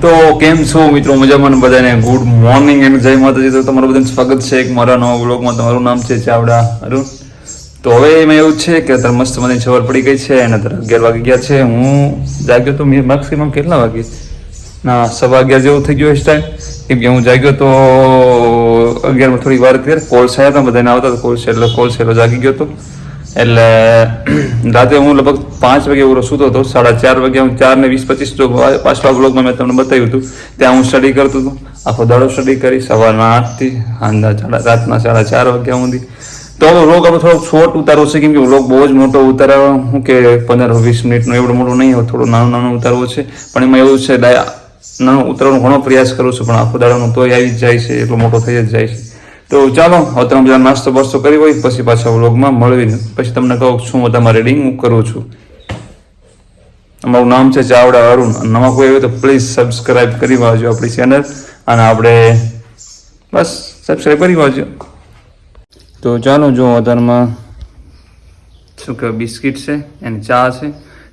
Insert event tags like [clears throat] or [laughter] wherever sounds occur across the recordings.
તો કેમ છો મિત્રો? મજામાં બધાને? ગુડ મોર્નિંગ એન્ડ જય માતાજી. તો તમારું બધાને સ્વાગત છે એક મારા નવા બ્લોગમાં તમારું નામ છે ચાવડા અરુણ. તો હવે એમાં એવું છે કે અત્યારે મસ્ત મને ખબર પડી ગઈ છે અને અત્યારે અગિયાર વાગી ગયા છે. હું જાગ્યો તો મેક્સિમમ કેટલા વાગે? ના, સવા અગિયાર જેવું થઈ ગયું ટાઈમ કેમ કે હું જાગ્યો તો અગિયારમાં થોડી વાર કરી કોલ્સ આવ્યા હતા, બધાને આવતા હતા કોલ્સ એટલે કોલ્સ એટલે જાગી ગયો હતો. એટલે [clears throat] રાતે હું લગભગ પાંચ વાગે હું સૂતો હતો, સાડા ચાર વાગે હું ચાર ને વીસ પચીસ પાછલા બ્લોગમાં મેં તમને બતાવ્યું હતું, ત્યાં હું સ્ટડી કરતો હતો. આખો દાડો સ્ટડી કરી, સવારના આઠથી સાંજના સાડા, રાતના સાડા ચાર વાગ્યા સુધી. તો હવે આપણે થોડોક શોર્ટ ઉતારવો છે, કેમ કે રોગ બહુ જ મોટો ઉતારવો શું કે પંદર વીસ મિનિટનો એવડો મોટો નહીં હોય, થોડો નાનો નાનો ઉતારવો છે. પણ એમાં એવું છે નાનો ઉતારવાનો ઘણો પ્રયાસ કરું છું, પણ આખો દાડાનો તોય આવી જ જાય છે, એટલો મોટો થઈ જ જાય છે. તો ચાલો તમે બધા નાસ્તો બાસ્તો કરી હોય, પછી પાછા વ્લોગમાં મળીને. પછી તમને કહું શું તમારે રીડિંગ હું કરું છું. અમારું નામ છે ચાવડા અરુણ. નવા કોઈ હોય તો પ્લીઝ સબસ્ક્રાઈબ કરી વાજો આપણી ચેનલ અને આપણે બસ સબસ્ક્રાઈબ કરી વાજો તો ચાલો, જો વધારમાં શું કહેવાય, બિસ્કિટ છે, અને ચા છે.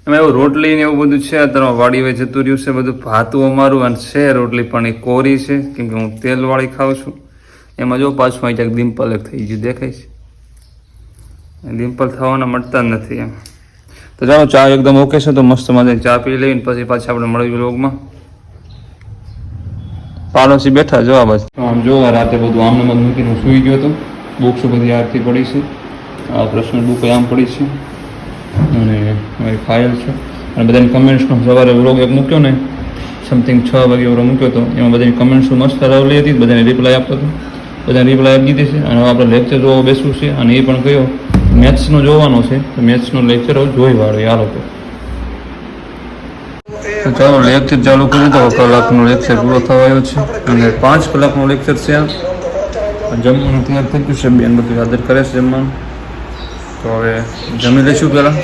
એમાં એવું રોટલી ને એવું બધું છે અત્યારે વાડી વાય જતું રહ્યું છે, બધું ભાતું અમારું અને છે રોટલી પણ એ કોરી છે, કેમ કે હું તેલવાળી ખાઉં છું. એમાં જો પાછું અહીં ક્યાંક ડિમ્પલ એક થઈ ગયું, દેખાય છે? ડિમ્પલ થવાના મળતા જ નથી એમ. તો ચાલો, ચા એકદમ ઓકે છે, તો મસ્ત મજાની ચા પી લઈને પછી પાછા આપણે મળ્યું લોગમાં પાડોશી બેઠા જોવા બસ આમ જોવા, રાતે બધું આમને મત મૂકીને સૂઈ ગયો હતો. બુક્સ બધી આરતી પડી છે. આ પ્રશ્ન બુક આમ પડી છે. અને મારી ફાઇલ છે. અને બધાની કમેન્ટ્સનો સવારે વ્લોગ એક મૂક્યો ને સમથિંગ છ વાગે એવો મૂક્યો હતો. એમાં બધાની કમેન્ટ્સ મસ્ત રવલી હતી, બધાને રિપ્લાય આપતો હતો. બધાને રિપ્લાય આપી દીધી છે. અને હવે આપણે લેક્ચર જોવા બેસવું છે. અને એ પણ કયો મેથ્સનો જોવાનો છે. તો મેથ્સનો લેક્ચર જોઈ વાળો આ લોકો તો. ચાલો લેક્ચર ચાલુ કરી દો કલાકનો લેક્ચર પૂરો થવા આવ્યો છે. અને પાંચ કલાકનો લેક્ચર છે જમવાનું તૈયાર થઈ ગયું છે. બેન બધું આદર કરે છે જમવાનું. તો હવે જમી લઈશું પહેલાં.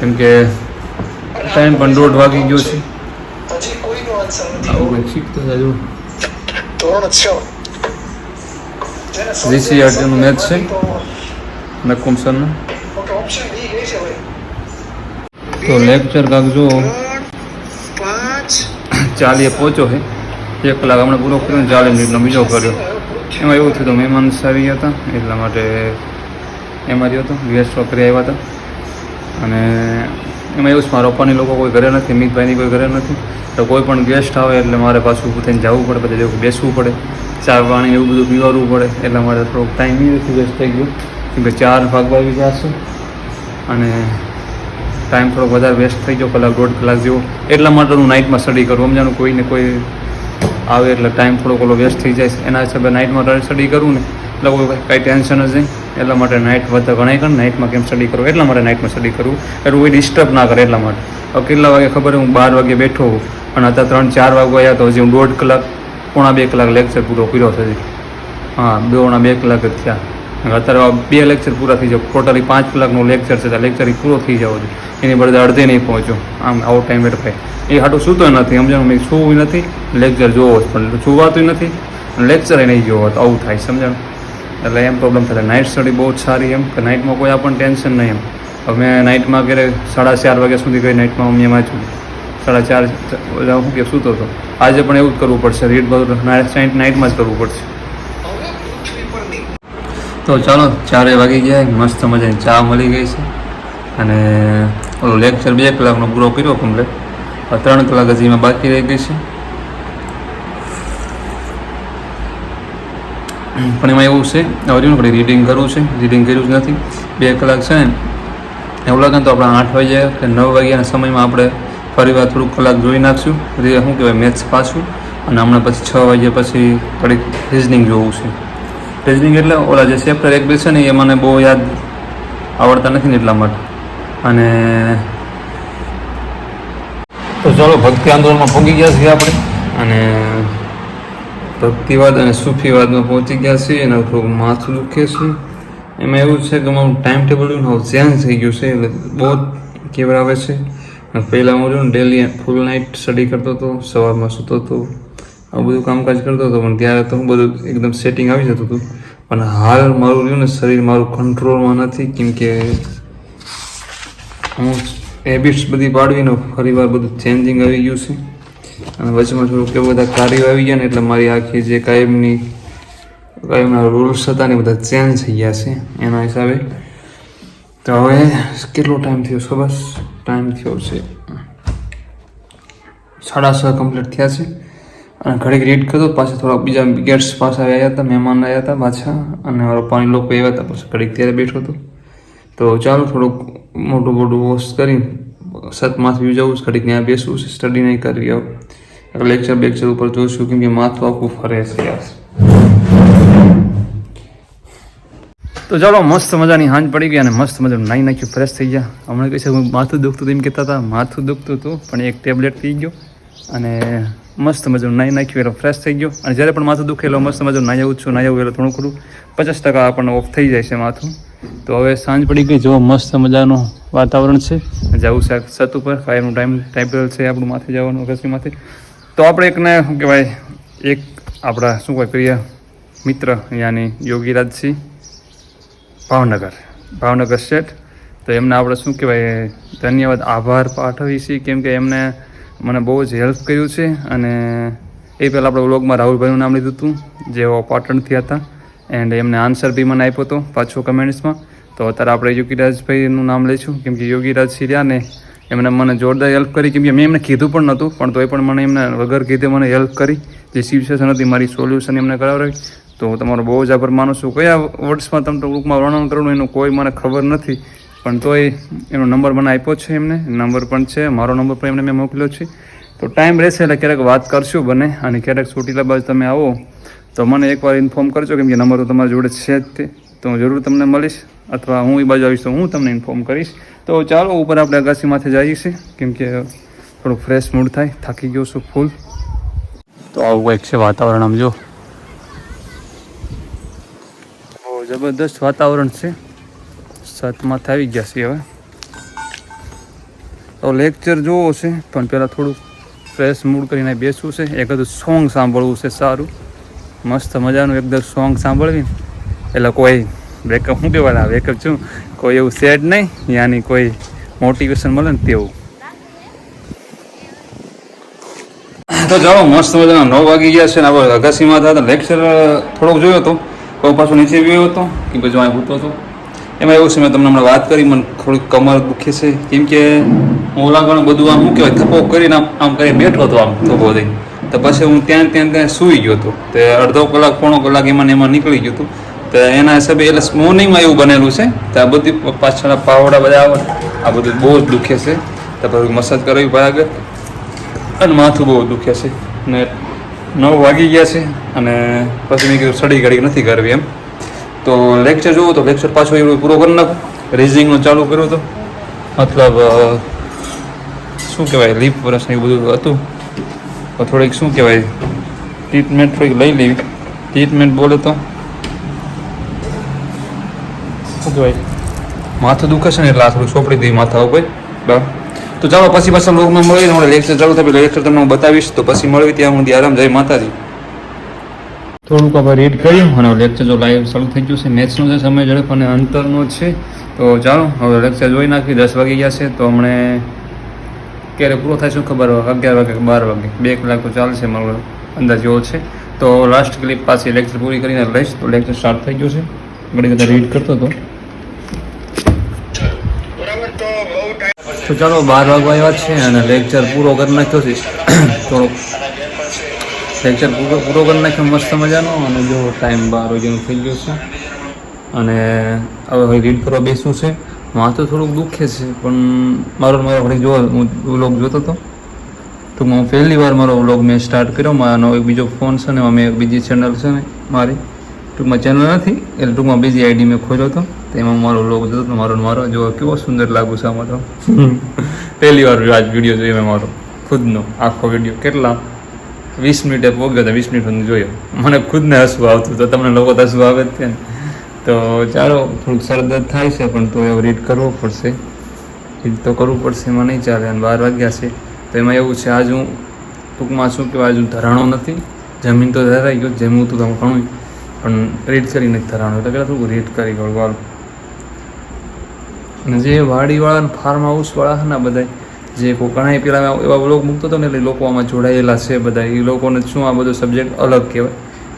કેમ કે ટાઈમ પણ દોઢ વાગી ગયો છે. આવું કંઈક શીખતો જાય ધોરણ છ. રીસી આરટીનું મેચ છે નકુમ સરનું તો લેક્ચર કાંક જો ચાલીએ પહોંચ્યો છે એક કલાક હમણાં પૂરો કર્યો ચાલીસ મિનિટનો બીજો કર્યો એમાં એવું થયું તો મહેમાન સારી હતા એટલા માટે એમાં જ હતો ગેસ્ટ વખતે આવ્યા હતા અને એમાં એવું મારા પપ્પાની લોકો કોઈ ઘરે નથી, મિતભાઈની કોઈ ઘરે નથી. તો કોઈ પણ ગેસ્ટ આવે એટલે મારે પાછું થઈને જવું પડે, પછી જેવું બેસવું પડે. ચા પાણી એવું બધું પીવાડવું પડે, એટલા માટે થોડોક ટાઈમ નથી વેસ્ટ થઈ ગયો. કેમ કે ચાર ભાગ આવી ગયા અને ટાઈમ થોડો વધારે વેસ્ટ થઈ ગયો, કલાક દોઢ કલાક જેવો. એટલા માટે હું નાઇટમાં સ્ટડી કરું. સમજાનું કોઈને કોઈ આવે એટલે ટાઈમ થોડોક ઓલો વેસ્ટ થઈ જાય એના હિસાબે નાઇટમાં સ્ટડી કરું ને, એટલે કોઈ કાંઈ ટેન્શન જ નહીં. એટલા માટે નાઇટ બધા ઘણા કરે નાઇટમાં કેમ સ્ટડી કરું? એટલા માટે નાઇટમાં સ્ટડી કરું? એટલે કોઈ ડિસ્ટર્બ ના કરે એટલા માટે. હવે કેટલા વાગે ખબર હું બાર વાગે બેઠો અને અત્યારે ત્રણ, ચાર વાગે આવ્યા તો હજી હું દોઢ કલાક, પોણા બે કલાક લેક્ચર પૂરો કર્યો છે હા દોણા બે કલાક જ થયા. અત્યારે બે લેક્ચર પૂરા થઈ જાવ. ટોટલી પાંચ કલાકનો લેક્ચર છે ત્યાં લેક્ચર પૂરો થઈ જવો છે એની બદલે અડધે નહીં પહોંચ્યો. આમ આવો ટાઈમ વેટ થાય. એ હાટું સૂતો નથી. સમજણ? મેં સૂવું નથી લેક્ચર જોવો પણ જોવાતું નથી લેક્ચર નહીં જોવો તો આવું થાય, સમજાણું? એટલે એમ પ્રોબ્લેમ થાય. નાઇટ સ્ટડી બહુ સારી એમ, કે નાઇટમાં કોઈ આપણને ટેન્શન નહીં એમ. અમે નાઇટમાં ક્યારે સાડા ચાર વાગ્યા સુધી ગઈ નાઇટમાં હું એમાં છું સાડા ચાર હું કે સૂતો હતો. આજે પણ એવું જ કરવું પડશે. રીડ બધું નાઇટ નાઇટમાં જ કરવું પડશે. તો ચાલો, ચારે વાગી ગયા, મસ્ત મજાની ચા મળી ગઈ છે. અને ઓલો લેક્ચર બે કલાકનો પૂરો કર્યો કમ્પ્લેટ ત્રણ કલાક હજી એમાં બાકી રહી ગઈ છે. પણ એમાં એવું છે હવે રહ્યું રીડિંગ કરવું છે રીડિંગ કર્યું જ નથી. બે કલાક છે ને, એવું લાગે ને તો આપણે આઠ વાગ્યા કે નવ વાગ્યાના સમયમાં આપણે ફરી વાર થોડુંક કલાક જોઈ નાખશું. પછી શું કહેવાય મેથ્સ પાછું. અને હમણાં પછી છ વાગ્યા પછી થોડીક રિઝનિંગ જોવું છે. રિઝનિંગ એટલે ઓલા જે ચેપ્ટર એક બે છે ને, એ મને બહુ યાદ આવડતા નથી ને એટલા માટે. અને તો ચાલો, ભક્તિ આંદોલનમાં પહોંચી ગયા છીએ આપણે. અને ભક્તિવાદ અને સૂફીવાદમાં પહોંચી ગયા છીએ અને થોડુંક માથું દુખે છે. એમાં એવું છે કે મારું ટાઈમ ટેબલ હવે ચેન્જ થઈ ગયું છે, એટલે બહુ કેવરાવે છે. પહેલાં હું જોઉં ડેલી ફૂલ નાઇટ સ્ટડી કરતો હતો, સવારમાં સૂતો હતો, આવું બધું કામકાજ કરતો હતો, પણ ત્યારે તો હું બધું એકદમ સેટિંગ આવી જતું હતું. પણ હાલ મારું રહ્યું ને શરીર મારું કંટ્રોલમાં નથી, કેમ કે હું હેબિટ્સ બધી પાડવીને ફરીવાર બધું ચેન્જિંગ આવી ગયું છે. અને વચમાં થોડુંક એવું બધા કાર્યો આવી ગયા ને એટલે મારી આખી જે કાયમની, કાયમના રૂલ્સ હતા ને બધા ચેન્જ થઈ ગયા છે એના હિસાબે. તો હવે કેટલો ટાઈમ થયો છે બસ? ટાઈમ થયો છે સાડા છ કમ્પ્લીટ થયા છે. અને ઘડીક રીડ કરતો, પાછા થોડા બીજા ગેટ્સ પાસે આવ્યા હતા, મહેમાન આવ્યા હતા પાછા. અને પાણી લોકો આવ્યા હતા, પછી ઘડીક ત્યારે બેઠો હતો. તો ચાલો થોડુંક મોટું મોટું વોશ કરી સત માથું જવું ઘડીક ત્યાં બેસવું છે સ્ટડી નહીં કરવી હવે લેક્ચર બેક્ચર ઉપર જોઈશું કેમ કે માથું આખું ફરે છે તો ચાલો મસ્ત મજાની હાંજ પડી ગઈ અને મસ્ત મજાનું નાઈ નાખ્યું ફ્રેશ થઈ ગયા હમણાં કહે છે માથું દુખતું હતું એમ કહેતા હતા માથું દુખતું હતું પણ એક ટેબ્લેટ પી ગયો અને મસ્ત મજાનું નાઈ નાખ્યું એટલે ફ્રેશ થઈ ગયો અને જ્યારે પણ માથું દુખે એટલે મસ્ત મજાનું નાઈ આવું છું નાઈ આવું એટલે થોડું થોડું પચાસ ટકા આપણને ઓફ થઈ જાય છે માથું તો હવે સાંજ પડી ગઈ જો મસ્ત મજાનું વાતાવરણ છે જવું છે છત ઉપર ફાયરનું ટાઈમ ટાઈમ છે આપણું માથે જવાનું અગસ્તી માથે તો આપણે એકને, શું કહેવાય, એક આપણા, શું કહેવાય, પ્રિય મિત્ર, યાની યોગીરાજસિંહ ભાવનગર ભાવનગર સેઠ તો એમને આપણે શું કહેવાય, ધન્યવાદ, આભાર પાઠવીએ છીએ કેમ કે એમને મને બહુ જ હેલ્પ કર્યું છે. અને એ પહેલાં આપણે વ્લોગમાં રાહુલભાઈનું નામ લીધું હતું જેઓ પાટણથી હતા. એન્ડ એમને આન્સર બી મને આપ્યો હતો પાછો કમેન્ટ્સમાં તો અત્યારે આપણે યોગીરાજભાઈનું નામ લઈશું, કેમ કે યોગીરાજ ને એમને મને જોરદાર હેલ્પ કરી. કેમ કે મેં એમને કીધું પણ નહોતું, પણ તોય પણ મને એમને વગર કીધે મને હેલ્પ કરી. જે સિચ્યુએશન હતી, મારી સોલ્યુશન એમને કરાવી. તો તમારો બહુ જ આભાર માનું છું. કયા વર્ડ્સમાં તમને ટૂંકમાં વર્ણન કરવું એનું કોઈ મને ખબર નથી. પણ તોય એનો નંબર મને આપ્યો છે એમને. નંબર પણ છે, મારો નંબર પણ એમને મેં મોકલ્યો છે. તો ટાઈમ રહેશે એટલે ક્યારેક વાત કરશું બને. અને ક્યારેક છૂટીલા બાજુ તમે આવો, તો મને એકવાર ઇન્ફોર્મ કરજો. કેમ કે નંબર તમારી જોડે છે જ તે. તો હું જરૂર તમને મળીશ. અથવા હું એ બાજુ આવીશ તો હું તમને ઇન્ફોર્મ કરીશ. તો ચાલો, ઉપર આપણે અગાસી માથે જઈએ છીએ. કેમ કે થોડું ફ્રેશ મૂડ થાય. થાકી ગયો છું ફૂલ તો આવું કંઈક છે વાતાવરણ આમ જો. બહુ જબરદસ્ત વાતાવરણ છે. સાતમાંથી આવી ગયા છે હવે. તો લેક્ચર જોવો છે, પણ પહેલાં થોડુંક ફ્રેશ મૂડ કરીને બેસવું છે. એક હતું સોંગ સાંભળવું છે સારું. મસ્ત મજાનું એકદમ સોંગ સાંભળવી એટલે કોઈ બેકઅપ શું કહેવાય? બેકઅપ છું. કોઈ એવું સેડ નહીં, યાની કોઈ મોટિવેશન મળે ને તેવું. તો જાઓ, મસ્ત મજાના નવ વાગી ગયા છે ને આપણે અગાસીમાં હતા લેક્ચર થોડોક જોયો હતો. કોઈ પાછો નીચે ગયો હતો કે પછી અહીં ભૂતો હતો. એમાં એવું છે, મેં તમને હમણાં વાત કરી, મને થોડીક કમર દુખે છે. કેમ કે હું ઓલા ગણ બધું આમ શું કહેવાય થપો કરીને આમ આમ કરી બેઠો હતો આમ, થપ્પો થઈ તો પછી હું ત્યાં ત્યાં ત્યાં સૂઈ ગયો હતો. તે અડધો કલાક, પોણો કલાક એમાં એમાં નીકળી ગયું હતું. તો એના હિસાબે એટલે સ્મોનિંગમાં એવું બનેલું છે. તો આ બધી પાછળ પાવડા બધા આવે. આ બધું બહુ જ દુખે છે. તો પછી મસાજ કરવી આગળ અને માથું બહુ દુખે છે. ને નવ વાગી ગયા છે. અને પછી મેં કીધું સડી ઘડી નથી કરવી એમ. તો લેક્ચર જોવું તો લેક્ચર પાછો એવું પૂરો કરી નાખું. રેઝિંગનો ચાલુ કર્યો હતો. મતલબ શું કહેવાય લીપ વરસ એવું બધું હતું. થોડીક, શું કહેવાય ટ્રીટમેન્ટ થોડીક લઈ લેવી. ટ્રીટમેન્ટ બોલે તો શું કહેવાય? માથું દુખે છે ને એટલે આ થોડું દઈ માથા ઉપર બરાબર તો ચાલો પછી પાછા લોકમાં મળીને મારે લેક્ચર ચાલુ થાય લેક્ચર તમને હું બતાવીશ. તો પછી મળવી ત્યાં સુધી. આરામ જય માતાજી. થોડુંક આપણે રીડ કર્યું અને લેક્ચર જો લાઈવ ચાલુ થઈ ગયું છે મેથ્સનો છે સમય ઝડપ અને અંતરનો છે તો ચાલો હવે લેક્ચર જોઈ નાખી દસ વાગી ગયા છે તો હમણે ક્યારે પૂરો થાય શું ખબર? અગિયાર વાગે બાર વાગે. બે કલાક તો ચાલશે મારો અંદાજ એવો છે. તો લાસ્ટ ક્લિપ પાછી લેક્ચર પૂરી કરીને લઈશ. તો લેક્ચર સ્ટાર્ટ થઈ ગયો છે. ઘણી બધા રીડ કરતો હતો બરાબર તો બહુ ટાઈમ તો ચાલો બાર વાગવા આવ્યા છે અને લેક્ચર પૂરો કરી નાખ્યો છે. થોડોક લેક્ચર પૂરો પૂરો કરી નાખ્યો, મસ્ત મજાનો. અને જો ટાઈમ બાર વાગ્યાનો થઈ ગયો છે. અને હવે રીડ કરવા બેસવું છે. માથું થોડુંક દુખે છે, પણ મારો મારો ઘડી જો હું વ્લોગ જોતો હતો. તો હું પહેલી વાર મારો વ્લોગ મેં સ્ટાર્ટ કર્યો. મારો એક બીજો ફોન છે ને અમે એક બીજી ચેનલ છે ને મારી. ટૂંકમાં ચેનલ નથી, એટલે ટૂંકમાં બીજી આઈડી મેં ખોલ્યો હતો. તેમાં મારો લોગ જોતો હતો, મારો મારો. જો કેવો સુંદર લાગુ છે આમાં પહેલી વાર આજ વીડિયો જોયો મેં મારો, ખુદનો, આખો વીડિયો કેટલા? વીસ મિનિટે પહોંચ્યો હતા, વીસ મિનિટ સુધી જોયો. મને ખુદને હસવું આવતું તો તમને લોકો તો હસવું આવે જ તે તો ચાલો, થોડુંક સરદર્દ થાય છે, પણ તો એવું રીડ કરવો પડશે. રીડ તો કરવું પડશે, એમાં નહીં ચાલે, અને બાર વાગ્યા છે. તો એમાં એવું છે, આજ હું ટૂંકમાં શું કહેવાય હજુ ધરાણો નથી. જમીન તો ધરાઈ ગયો હતું તો ઘણું પણ રેડ કરીને નથી ધરાવવાનું એટલે પહેલાં થોડુંક રેડ કરી વાલ અને જે વાડીવાળા ફાર્મ હાઉસવાળા ને બધા જે ઘણા પેલા એવા બ્લોગ મૂકતો હતો ને એટલે લોકો આમાં જોડાયેલા છે બધા. એ લોકોને શું આ બધો સબ્જેક્ટ અલગ કહેવાય.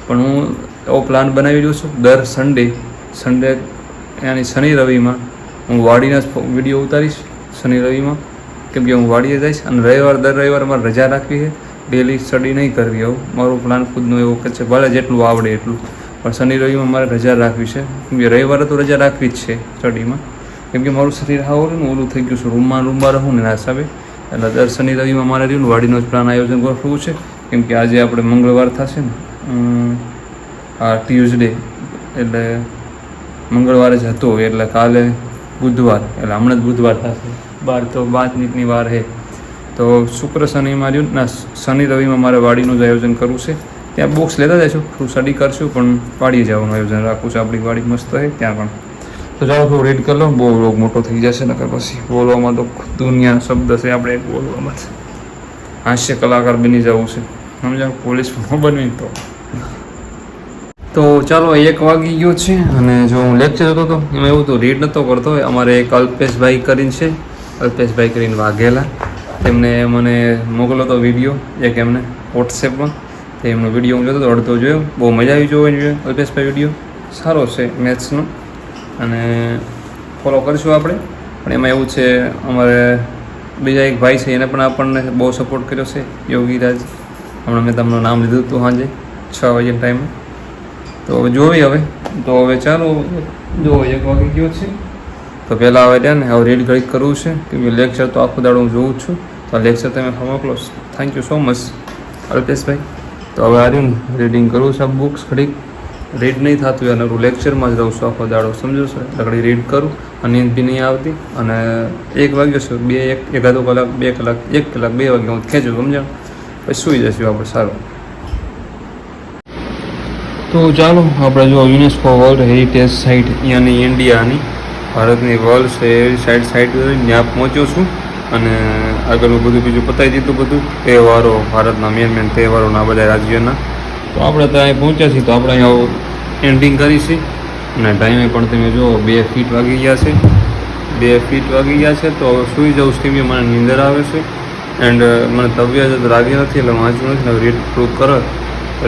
પણ હું એવો પ્લાન બનાવી રહ્યો છું. દર સન્ડે સન્ડે યાની શનિ રવિમાં હું વાડીના જ વીડિયો ઉતારીશ શનિ રવિમાં. કેમ કે હું વાડીએ જઈશ અને રવિવાર, દર રવિવાર મારે રજા રાખવી છે. ડેલી સ્ટડી નહીં કરવી. આવું મારો પ્લાન ખુદનો એવો કે છે. ભલે જેટલું આવડે એટલું. પણ શનિ રવિમાં મારે રજા રાખવી છે. રવિવારે તો રજા રાખવી જ છે સ્ટડીમાં. કેમ કે મારું શરીર હાવ ને ઓલું થઈ ગયું છે. રૂમમાં રૂમમાં રહું ને હિસાબે એટલે દર શનિ રવિમાં મારે રહ્યું વાડીનો જ પ્લાન આયોજન ગોઠવવું છે કેમ કે આજે આપણે મંગળવાર થશે ને. આ ટ્યુઝડે. એટલે મંગળવારે જ હતો. એટલે કાલે બુધવાર. એટલે હમણાં જ બુધવાર થશે. બાર તો પાંચ મિનિટની વાર હે. તો શુક્ર શનિમાં રહ્યું ના, શનિ રવિમાં મારે વાડીનું જ આયોજન કરવું છે. ત્યાં બોક્સ લેતા જઈશું થોડું સ્ટડી કરશું, પણ વાડીએ જવાનું આયોજન રાખવું છે. આપણી વાડી મસ્ત હોય ત્યાં પણ. તો ચાલો, થોડું રેડ કરી લો, બહુ રોગ મોટો થઈ જશે, નકર પછી બોલવામાં તો દુનિયા શબ્દ છે આપણે બોલવામાં હાસ્ય કલાકાર બની જવું છે. સમજાવ પોલીસમાં ન બનવી તો. તો ચાલો, એક વાગી ગયો છે, અને જો હું લેક્ચર હતો તો એમાં એવું તો રીડ નહોતો કરતો અમારે એક અલ્પેશભાઈ કરીને છે. અલ્પેશભાઈ કરીને વાઘેલા. તેમને મને મોકલો તો વીડિયો એક એમને વોટ્સએપમાં તે એમનો વીડિયો હું જોતો હતો, અડધો જોયો. બહુ મજા આવી જોવાની જોઈએ અલ્પેશભાઈ વીડિયો સારો છે મેથ્સનો અને ફોલો કરીશું આપણે. પણ એમાં એવું છે, અમારે બીજા એક ભાઈ છે, એને પણ આપણને બહુ સપોર્ટ કર્યો છે, યોગીરાજ. હમણાં મેં તમને નામ લીધું હતું સાંજે, છ વાગ્યા ટાઈમે તો હવે જોવી હવે. તો હવે ચાલો, જો એક વાગે ગયો છે. તો પહેલાં હવે ત્યાં ને હવે રીડ ઘડી કરવું છે, કેમ કે લેક્ચર તો આખો દાડો હું જોઉં છું. તો લેક્ચર તમે મોકલો. થેન્ક યુ સો મચ અલ્પેશભાઈ. તો હવે આ રહ્યું રીડિંગ કરવું છે બુક્સ ખડીક રીડ નહીં થતું અને હું લેક્ચરમાં જ રહું છું, આખો દાડો, સમજો છો? એટલે રીડ કરું, અને નીંદ બી નહીં આવતી. અને એક વાગ્યો છે, બે એક એકાદો કલાક, બે કલાક, એક કલાક, બે વાગ્યા હું ખેંચું સમજાવ પછી સૂઈ જશું આપણે, સારું. તો ચાલો, આપણે જો યુનેસ્કો વર્લ્ડ હેરિટેજ સાઇટ અહીંયાની ઇન્ડિયાની ભારતની વર્લ્ડ સાઇટ સાઇટ ત્યાં પહોંચ્યો છું. અને આગળનું બધું, બીજું પતાવી દીધું બધું. તહેવારો, ભારતના મેન મેન તહેવારોના બધા રાજ્યોના. તો આપણે ત્યાં પહોંચ્યા છીએ, તો આપણે અહીંયા એન્ડિંગ કરીશી અને ટાઈમે પણ તમે જુઓ, બે ફીટ વાગી ગયા છે. બે ફીટ વાગી ગયા છે, તો હવે સૂઈ જાઉં કે મને નીંદર આવે છે. એન્ડ મને તબિયત લાગી નથી, એટલે વાંચવું નથી રીડ થોડુંક કરો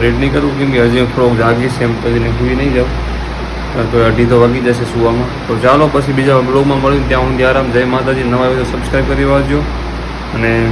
રીડ નહીં કરવું કેમ કે હજી થોડોક જાગી છે, એમ પછી ભૂલી નહીં જાઉં. તો અઢી તો વાગી જશે સુવામાં. તો ચાલો, પછી બીજા બ્લોગમાં મળ્યું ત્યાં હું આરામ. જય માતાજી. નવા વીડિયો સબસ્ક્રાઈબ કરી વાંચજો અને